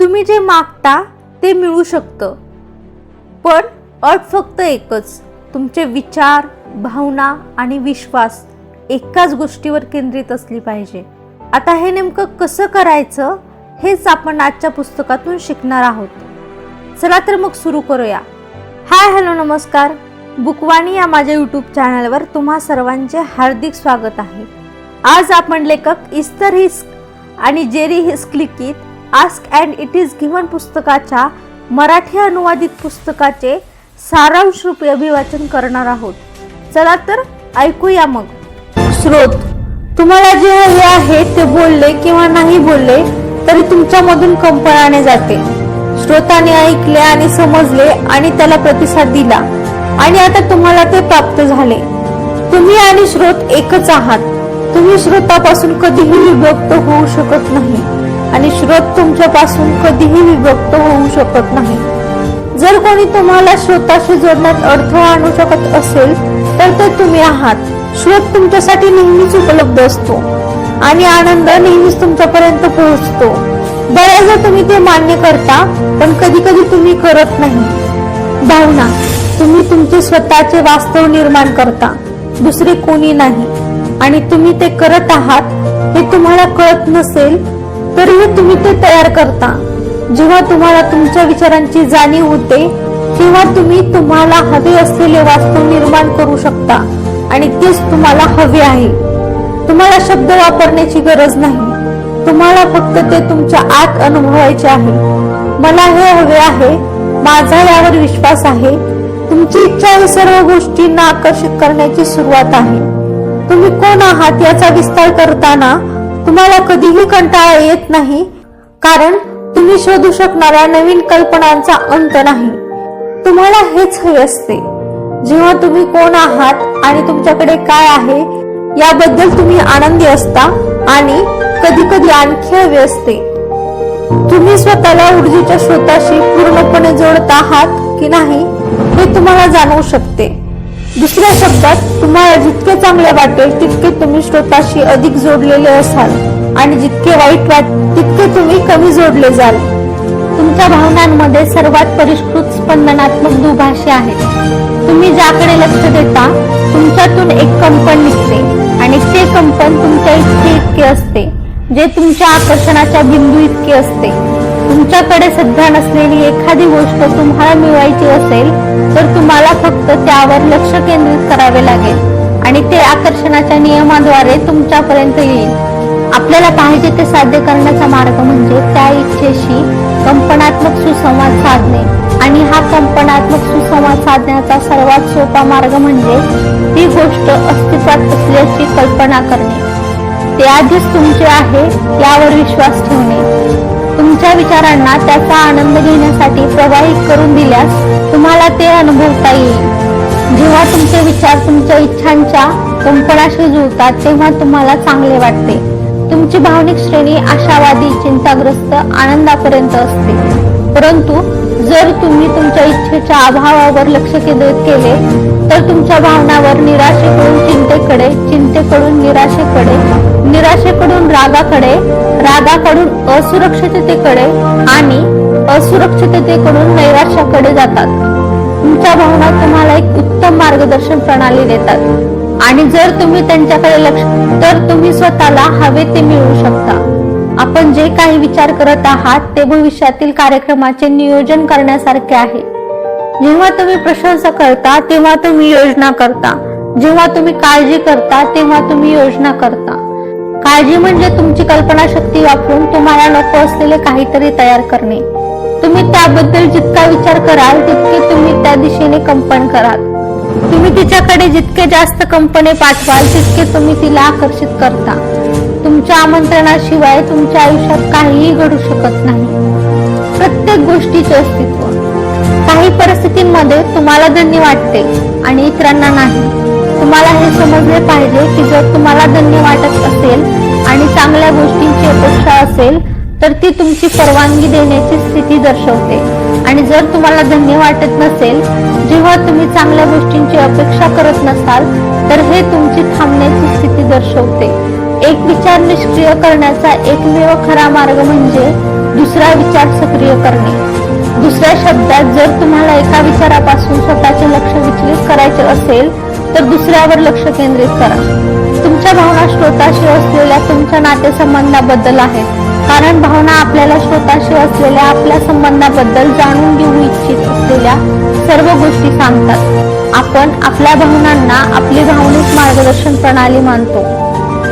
तुम्ही जे मागता ते मिळू शकतं. पण अट फक्त एकच तुमचे विचार भावना आणि विश्वास एकाच गोष्टीवर केंद्रित असली पाहिजे. आता हे नेमकं कसं करायचं हेच आपण आजच्या पुस्तकातून शिकणार आहोत. चला तर मग सुरू करूया. हाय हॅलो नमस्कार. बुकवाणी या माझ्या यूट्यूब चॅनलवर तुम्हा सर्वांचे हार्दिक स्वागत आहे. आज आपण लेखक इस्तर हिस्क आणि जेरी हिस्क लिखित ask and it is given पुस्तकाच्या मराठी अनुवादित पुस्तकाचे सारांश रूपी अभिवाचन करणार आहोत. चला तर ऐकूया मग. स्रोत तुम्हाला जे हवे आहे ते बोलले किंवा नाही बोलले तरी तुमच्यामधून कंपनाने जाते. श्रोताने ऐकले आणि समजले आणि त्याला प्रतिसाद दिला. आणि आता तुम्हाला ते प्राप्त झाले. तुम्ही आणि श्रोत एकच आहात. तुम्ही श्रोतापासून कधीही विभक्त होऊ शकत नाही. आणि श्रोत तुमच्यापासून कधीही विभक्त होऊ शकत नाही. जर कोणी तुम्हाला श्रोताशी जोडण्यात अडथळा आणू शकत असेल तर ते तुम्ही आहात. श्रोत तुमच्यासाठी नेहमीच उपलब्ध असतो. आणि आनंद नेहमीच तुमच्यापर्यंत पोहोचतो. बऱ्याचदा तुम्ही ते मान्य करता पण कधी कधी तुम्ही करत नाही. भावना तुम्ही तुमचे स्वतःचे वास्तव निर्माण करता. दुसरे कोणी नाही. आणि तुम्ही ते करत आहात हे तुम्हाला कळत नसेल तरीही तुम्ही ते तयार करता. जेव्हा तुम्हाला तुमच्या विचारांची जाणीव होते तेव्हा तुम्ही तुम्हाला हवे असलेले वास्तव निर्माण करू शकता. आणि तेच तुम्हाला हवे आहे. तुम्हाला शब्द वापरण्याची गरज नाही. तुम्हाला फक्त ते तुमच्या आत अनुभवायचे आहे. मला हे हवे आहे माझा यावर विश्वास आहे. तुमची इच्छा ही सर्व गोष्टींना आकर्षित करण्याची सुरुवात आहे. तुम्ही कोण आहात याचा विस्तार करताना तुम्हाला कधीही कंटाळा येत नाही कारण तुम्ही शोधू शकणाऱ्या नवीन कल्पनांचा अंत नाही. तुम्हाला हेच हवे असते. जेव्हा तुम्ही कोण आहात आणि तुमच्याकडे काय आहे याबद्दल तुम्ही आनंदी असता आणि कधी कधी आणखी हवे असते. तुम्ही स्वतःला ऊर्जेच्या स्रोताशी पूर्णपणे जोडत आहात की नाही हे तुम्हाला जाणवू शकते. दुसऱ्या शब्दात तुम्हाला जितके चांगले वाटेल तितके तुम्ही स्रोताशी अधिक जोडलेले असाल. आणि जितके वाईट वाट तितके तुम्ही कमी जोडले जाल. तुमच्या भावनांमध्ये सर्वात परिष्कृत स्पंदनात्मक दुभाषे आहे. तुम्ही ज्याकडे लक्ष देता तुमच्यातून एक कंपन निघते. आणि ते कंपन तुमच्या इतके इतके असते. जे तुमच्या आकर्षणाच्या बिंदू इतके असते. तुमच्याकडे सध्या नसलेली एखादी गोष्ट तुम्हाला मिळवायची असेल तर तुम्हाला फक्त त्यावर लक्ष केंद्रित करावे लागेल आणि ते आकर्षणाच्या नियमाद्वारे तुमच्यापर्यंत येईल. आपल्याला पाहिजे ते साध्य करण्याचा मार्ग म्हणजे त्या इच्छेशी कंपनात्मक सुसंवाद साधणे. आणि हा कंपनात्मक सुसंवाद साधण्याचा सर्वात सोपा मार्ग म्हणजे ती गोष्ट अस्तित्वात असल्याची कल्पना करणे. ते आधीच तुमचे आहे यावर विश्वास ठेवणे. तुमच्या विचारांना त्याचा आनंद घेण्यासाठी प्रवाहित करून दिल्यास तुम्हाला ते अनुभवता येईल. जेव्हा तुमचे विचार तुमच्या इच्छांच्या कंपनाशी जुळतात तेव्हा तुम्हाला चांगले वाटते. तुमची भावनिक श्रेणी आशावादी चिंताग्रस्त आनंदापर्यंत असते. परंतु जर तुम्ही तुमच्या इच्छेच्या अभावावर लक्ष केंद्रित केले तर तुमच्या भावनावर निराशेकडून चिंतेकडे चिंतेकडून निराशेकडे निराशेकडून रागाकडे रागाकडून असुरक्षिततेकडे आणि असुरक्षिततेकडून नैराश्याकडे जातात. तुमच्या भावना तुम्हाला एक उत्तम मार्गदर्शन प्रणाली देतात. आणि जर तुम्ही त्यांच्याकडे लक्ष तर तुम्ही स्वतःला हवे ते मिळवू शकता. आपण जे काही विचार करत आहात ते भविष्यातील कार्यक्रमाचे नियोजन करण्यासारखे आहे. जेव्हा तुम्ही प्रशंसा करता तेव्हा तुम्ही योजना करता. जेव्हा तुम्ही काळजी करता तेव्हा तुम्ही योजना करता. काळजी म्हणजे तुमची कल्पनाशक्ती वापरून तुम्हाला नको असलेले काहीतरी तयार करणे. तुम्ही त्याबद्दल जितका विचार कराल तितके तुम्ही त्या दिशेने कंपन कराल. तुम्ही तिच्याकडे जितके जास्त कंपने पाठवाल तितके तुम्ही तिला आकर्षित करता. तुमच्या आमंत्रणाशिवाय तुमच्या आयुष्यात काहीही घडू शकत नाही. प्रत्येक गोष्टीचे अस्तित्व. काही परिस्थितींमध्ये तुम्हाला धन्य वाटते आणि इतरांना नाही. तुम्हाला हे समजले पाहिजे की जर तुम्हाला धन्य वाटत असेल आणि चांगल्या गोष्टींची अपेक्षा असेल तर ती तुमची परवानगी देण्याची स्थिती दर्शवते. आणि जर तुम्हाला धन्य वाटत नसेल जेव्हा तुम्ही चांगल्या गोष्टींची अपेक्षा करत नसाल तर हे तुमची थांबण्याची स्थिती दर्शवते. एक विचार निष्क्रिय करण्याचा एकमेव खरा मार्ग म्हणजे दुसरा विचार सक्रिय करणे. दुसऱ्या शब्दात जर तुम्हाला एका विचारापासून स्वतःचे लक्ष विचलित करायचे असेल तर दुसऱ्यावर लक्ष केंद्रित करा. तुमच्या भावना श्रोताशी असलेल्या तुमच्या नातेसंबंधाबद्दल आहेत कारण भावना आपल्याला श्रोताशी असलेल्या आपल्या संबंधाबद्दल जाणून घेऊ इच्छित असलेल्या सर्व गोष्टी सांगतात. आपण आपल्या भावनांना आपली भावनिक मार्गदर्शन प्रणाली मानतो.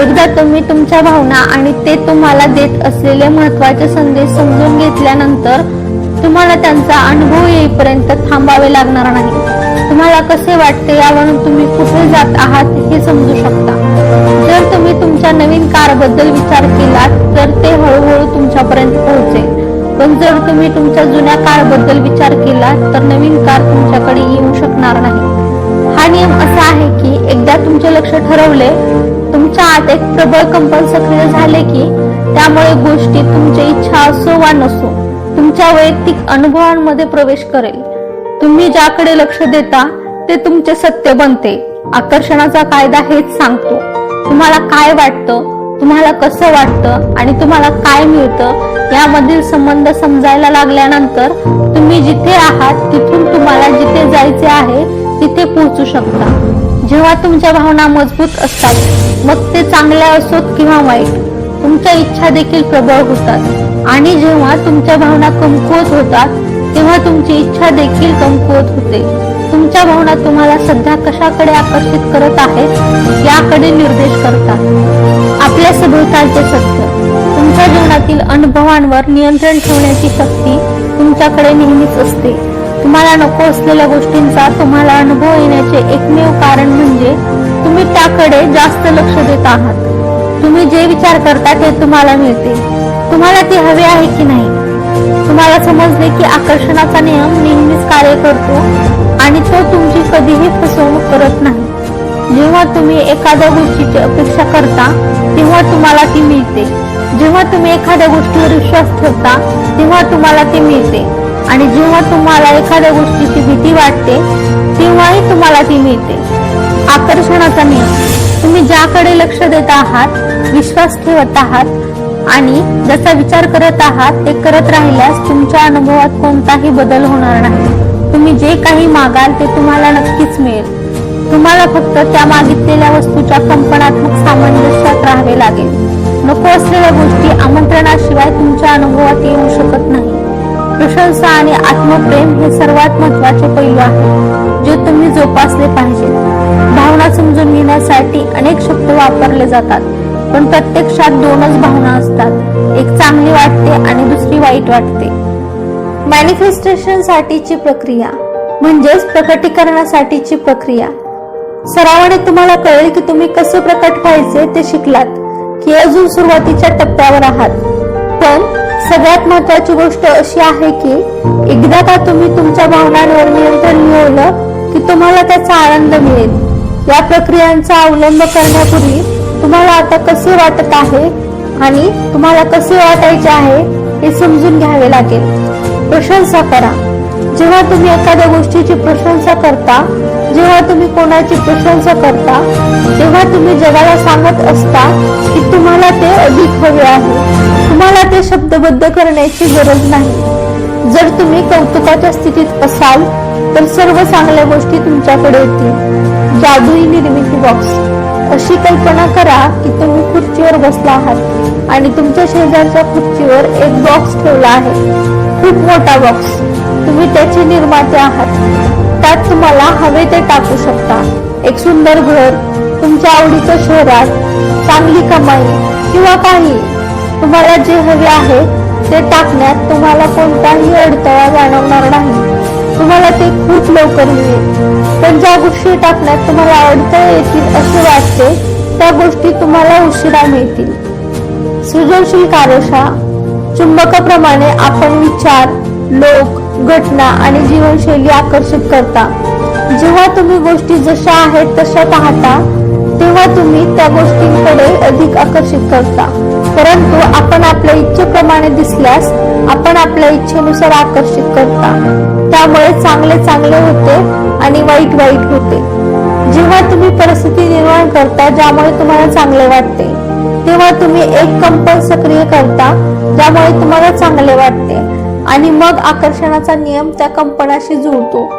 एकदा तुम्ही तुमच्या भावना आणि ते तुम्हाला देत असलेले महत्त्वाचे संदेश समजून घेतल्यानंतर तुम्हाला त्यांचा अनुभव येईपर्यंत थांबावे लागणार नाही. तुम्हाला कसे वाटते यावरून तुम्ही कुठे जात आहात हे समजू शकता. जर तुम्ही तुमच्या नवीन कारबद्दल विचार केलात तर ते हळूहळू तुमच्यापर्यंत पोहोचेल. पण जर तुम्ही तुमच्या जुन्या कारबद्दल विचार केला तर नवीन कार तुमच्याकडे येऊ शकणार नाही. हा नियम असा आहे की एकदा तुमचे लक्ष ठरवले तुमच्या आत एक प्रबळ कंपन सक्रिय झाले की त्यामुळे गोष्टी तुमची इच्छा असो वा नसो तुमच्या वैयक्तिक अनुभवांमध्ये प्रवेश करेल. तुम्ही ज्याकडे लक्ष देता ते तुमचे सत्य बनते. आकर्षणाचा कायदा हेच सांगतो. तुम्हाला काय वाटतं तुम्हाला कसं वाटतं आणि तुम्हाला काय मिळतं यामधील संबंध समजायला लागल्यानंतर तुम्ही जिथे आहात तिथून तुम्हाला जिथे जायचे आहे तिथे पोहोचू शकता. जेव्हा तुमच्या भावना मजबूत असतात मग ते चांगल्या असोत किंवा वाईट तुमच्या इच्छा देखील प्रबळ होतात. आणि जेव्हा तुमच्या भावना कमकुवत होतात तेव्हा तुमची इच्छा देखील कमकुवत होते. तुमच्या भावना तुम्हाला सध्या कशाकडे आकर्षित करत आहेत याकडे निर्देश करतात. आपल्या सभोवतालचे सत्य. तुमच्या जीवनातील अनुभवांवर नियंत्रण ठेवण्याची शक्ती तुमच्याकडे नेहमीच असते. तुम्हाला नको असलेल्या गोष्टींचा तुम्हाला अनुभव येण्याचे एकमेव कारण म्हणजे तुम्ही त्याकडे जास्त लक्ष देत आहात. तुम्ही जे विचार करता ते तुम्हाला मिळते. तुम्हाला ते हवे आहे की नाही? तुम्हाला समजले की आकर्षणाचा नियम नेहमीच कार्य करतो आणि तो तुमची कधीही फसवणूक करत नाही. जेव्हा तुम्ही एखाद्या गोष्टीची अपेक्षा करता तेव्हा तुम्हाला ती मिळते. जेव्हा तुम्ही एखाद्या गोष्टीवर विश्वास ठेवता तेव्हा तुम्हाला ती मिळते. आणि जेव्हा तुम्हाला एखाद्या गोष्टीची भीती वाटते तेव्हाही तुम्हाला ती मिळते. आकर्षणाचा नियम. तुम्ही ज्याकडे लक्ष देत आहात विश्वास ठेवत आहात आणि जसा विचार करत आहात ते करत राहिल्यास तुमच्या अनुभवात कोणताही बदल होणार नाही. तुम्ही जे काही मागाल ते तुम्हाला नक्कीच मिळेल. तुम्हाला फक्त त्या मागितलेल्या वस्तूच्या कंपनात्मक सामंजस्यात राहावे लागेल. नको असलेल्या गोष्टी आमंत्रणाशिवाय तुमच्या अनुभवात येऊ शकत नाही. प्रशंसा आणि आत्मप्रेम हे सर्वात महत्त्वाचे पैलू आहेत जे तुम्ही जोपासले पाहिजेत. भावना समजून घेण्यासाठी अनेक शब्द वापरले जातात. पण प्रत्यक्षात दोनच भावना असतात. एक चांगली वाटते आणि दुसरी वाईट वाटते. मॅनिफेस्टेशन साठीची प्रक्रिया म्हणजेच प्रकटीकरणासाठीची प्रक्रिया. सरावाने तुम्हाला कळेल की तुम्ही कसे प्रकट व्हायचे ते शिकलात की अजून सुरुवातीच्या टप्प्यावर आहात. पण सगळ्यात महत्वाची गोष्ट अशी आहे की एकदा का तुम्ही तुमच्या भावनांवर नियंत्रण मिळवलं की तुम्हाला त्याचा आनंद मिळेल. या प्रक्रियांचा अवलंब करण्यापूर्वी तुम्हाला आता कसे वाटत आहे आणि तुम्हाला कसे वाटायचे आहे हे समजून घ्यावे लागेल. प्रशंसा करा. जेव्हा तुम्ही एखाद्या गोष्टीची प्रशंसा करता जेव्हा तुम्ही कोणाची प्रशंसा करता तेव्हा तुम्ही जगाला सांगत असता की तुम्हाला ते अधिक हवे आहे. तुम्हाला ते शब्दबद्ध करण्याची गरज नाही. जर तुम्ही कौतुकाच्या स्थितीत असाल तर सर्व चांगल्या गोष्टी तुमच्याकडे येतील. जादुई निर्मिती बॉक्स अशी कल्पना करा की तुम्ही खुर्चीवर बसला आहात आणि तुमच्या शेजारच्या खुर्चीवर एक बॉक्स ठेवला आहे. खूप मोठा बॉक्स तुम्ही त्याचे निर्माते आहात. त्यात तुम्हाला हवे ते टाकू शकता. एक सुंदर घर तुमच्या आवडीच्या शहरात चांगली कमाई किंवा काही. तुम्हाला जे हवे आहे ते टाकण्यात तुम्हाला कोणताही अडथळा जाणवणार नाही. तुम्हाला ते खूप लवकर मिळेल. पण ज्या गोष्टी टाकण्यात तुम्हाला अडथळे येतील असे वाटते त्या गोष्टी तुम्हाला उशिरा मिळतील. सृजनशील कार्यशाळा चुंबकाप्रमाणे आपण विचार लोक घटना आणि जीवनशैली आकर्षित करता. जेव्हा तुम्ही गोष्टी जशा आहेत तशा पाहता तेव्हा तुम्ही त्या गोष्टींकडे अधिक आकर्षित करता. परंतु आपण आपल्या इच्छेप्रमाणे दिसल्यास आपण आपल्या इच्छेनुसार आकर्षित करता. त्यामुळे चांगले चांगले होते आणि वाईट वाईट होते. जेव्हा तुम्ही परिस्थिती निर्माण करता ज्यामुळे तुम्हाला चांगले वाटते. तेव्हा तुम्ही एक कंपन सक्रिय करता ज्यामुळे तुम्हाला चांगले वाटते. आणि मग आकर्षणाचा नियम त्या कंपनाशी जुळतो.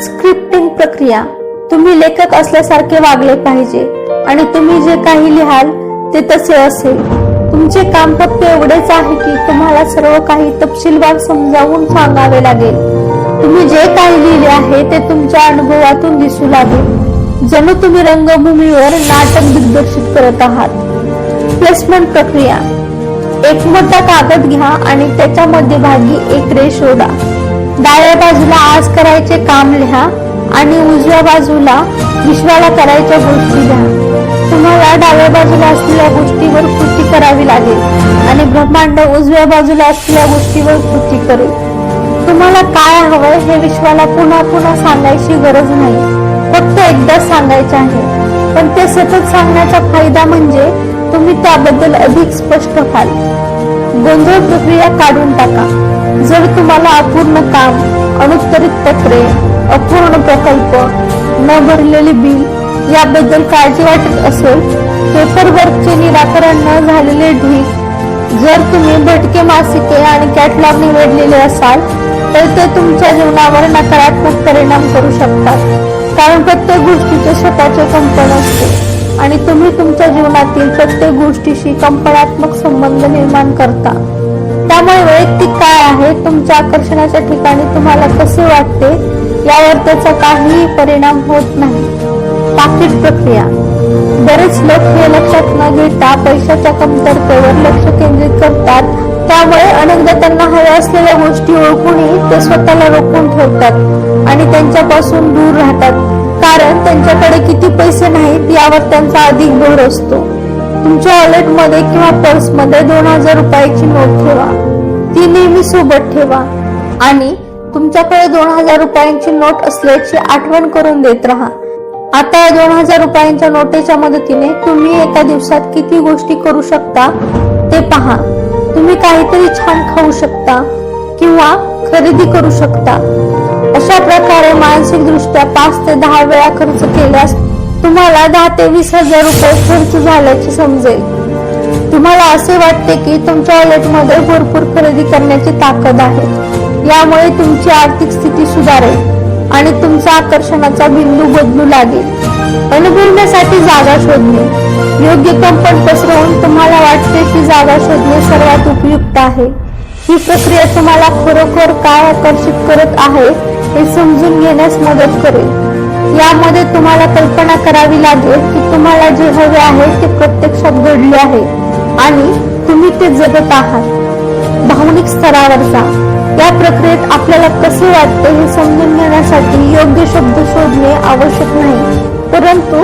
स्क्रिप्टिंग प्रक्रिया. तुम्ही लेखक असल्यासारखे वागले पाहिजे. आणि तुम्ही जे काही लिहाल ते तसे असेल. तुमचे काम फक्त एवढेच आहे की तुम्हाला सर्व काही तपशीलवार समजावून सांगावे लागेल. तुम्ही जे काही लिहिले आहे ते तुमच्या अनुभवातून दिसू लागेल. जणू तुम्ही रंगभूमीवर नाटक दिग्दर्शित करत आहात. प्लेसमेंट प्रक्रिया. एक मोठा कागद घ्या आणि त्याच्या मध्यभागी एक रेष शोधा. डाव्या बाजूला आज करायचे काम लिहा आणि उजव्या बाजूला विश्वाला करायच्या गोष्टी लिहा. तुम्हाला डाव्या बाजूला असलेल्या गोष्टीवर कृती करावी लागेल आणि ब्रह्मांड उजव्या बाजूला असलेल्या गोष्टीवर कृती करेल. तुम्हाला काय हवंय हे विश्वाला पुन्हा पुन्हा सांगायची गरज नाही. फक्त एकदा सांगायचे आहे. पण ते सतत सांगण्याचा फायदा म्हणजे तुम्ही त्याबद्दल अधिक स्पष्ट व्हाल. गोंधळ प्रक्रिया काढून टाका. जर तुम्हाला अपूर्ण काम अनुत्तरित पत्रे अपूर्ण प्रकल्प न भरलेले बिल याबद्दल काळजी वाटत असेल पेपरवर्कचे निराकरण न झालेले ढीक जर तुम्ही भटके मासिके आणि कॅटलॉग निवडलेले असाल तर ते तुमच्या जीवनावर नकारात्मक परिणाम करू शकतात. कारण प्रत्येक गोष्टीचे स्वतःचे कंपन असते आणि तुम्ही तुमच्या जीवनातील प्रत्येक गोष्टीशी कंपनात्मक संबंध निर्माण करता. त्यामुळे वैयक्तिक काय आहे तुमच्या आकर्षणाच्या ठिकाणी तुम्हाला कसे वाटते यावर त्याचा काहीही परिणाम होत नाही. पाकिट प्रक्रिया. बरेच लोक हे लक्षात न घेता पैशाच्या कमतरतेवर लक्ष केंद्रित करतात. त्यामुळे अनेकदा त्यांना हव्या असलेल्या गोष्टी ओळखूनही ते स्वतःला रोखून ठेवतात आणि त्यांच्यापासून दूर राहतात. कारण त्यांच्याकडे किती पैसे नाहीत यावर त्यांचा अधिक भर असतो. तुमच्या वॉलेटमध्ये किंवा पर्समध्ये दोन हजार रुपयाची नोट ठेवा. ती नेहमी सोबत ठेवा. आणि तुमच्याकडे दोन हजार रुपयांची नोट असल्याची आठवण करून देत राहा. आता या दोन हजार रुपयांच्या नोटेच्या मदतीने तुम्ही एका दिवसात किती गोष्टी करू शकता ते पहा. तुम्ही काहीतरी छान खाऊ शकता किंवा खरेदी करू शकता. अशा प्रकारे मानसिक दृष्ट्या पाच ते दहा वेळा खर्च केल्यास तुम्हाला दहा ते वीस हजार रुपये खर्च झाल्याचे समजेल. तुम्हाला असे वाटते की तुमच्या वॉलेटमध्ये भरपूर खरेदी करण्याची ताकद आहे. यामुळे तुमची आर्थिक स्थिती सुधारेल. आणि तुमचा आकर्षणाचा बिंदू बदलू लागेल. अनुभवण्यासाठी जागा शोधणे. योग्य कंपन पसरवून तुम्हाला वाटते की जागा शोधणे सर्वात उपयुक्त आहे. ही प्रक्रिया तुम्हाला खरोखर काय आकर्षित करत आहे हे समजून घेण्यास मदत करेल. यामध्ये तुम्हाला कल्पना करावी लागेल की तुम्हाला जे हवे आहे ते प्रत्यक्षात घडले आहे आणि तुम्ही ते जगत आहात. भावनिक स्तरावर जा. या प्रक्रियेत आपल्याला कसे वाटते हे समजून घेण्यासाठी योग्य शब्द शोधणे आवश्यक नाही. परंतु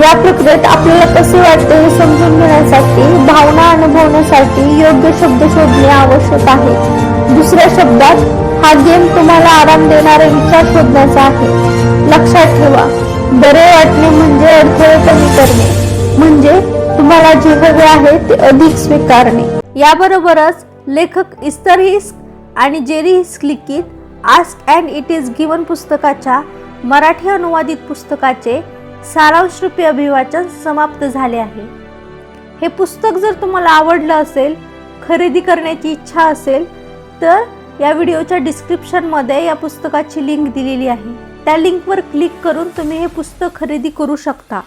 या प्रक्रियेत आपल्याला कसे वाटते हे समजून घेण्यासाठी भावना अनुभवण्यासाठी योग्य शब्द शोधणे आवश्यक आहे. दुसऱ्या शब्दात हा गेम तुम्हाला आराम देणारे विचार शोधण्याचा आहे. लक्षात ठेवा बरे वाटणे म्हणजे अडथळे कमी करणे. म्हणजे तुम्हाला जे हवे आहे ते अधिक स्वीकारणे. याबरोबरच लेखक इस्तरही आणि जेरी हिस लिखित ask and it is given पुस्तकाच्या मराठी अनुवादित पुस्तकाचे सारांशरूपी अभिवाचन समाप्त झाले आहे. हे पुस्तक जर तुम्हाला आवडलं असेल खरेदी करण्याची इच्छा असेल तर या व्हिडिओच्या डिस्क्रिप्शनमध्ये या पुस्तकाची लिंक दिलेली आहे. त्या लिंकवर क्लिक करून तुम्ही हे पुस्तक खरेदी करू शकता.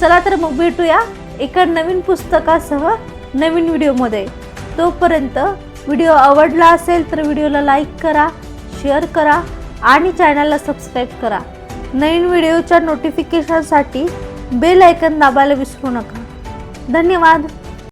चला तर मग भेटूया एका नवीन पुस्तकासह नवीन व्हिडिओमध्ये. तोपर्यंत व्हिडिओ आवडला असेल तर व्हिडिओला लाईक करा शेअर करा आणि चॅनलला सबस्क्राईब करा. नवीन व्हिडिओच्या नोटिफिकेशनसाठी बेल आयकन दाबायला विसरू नका. धन्यवाद.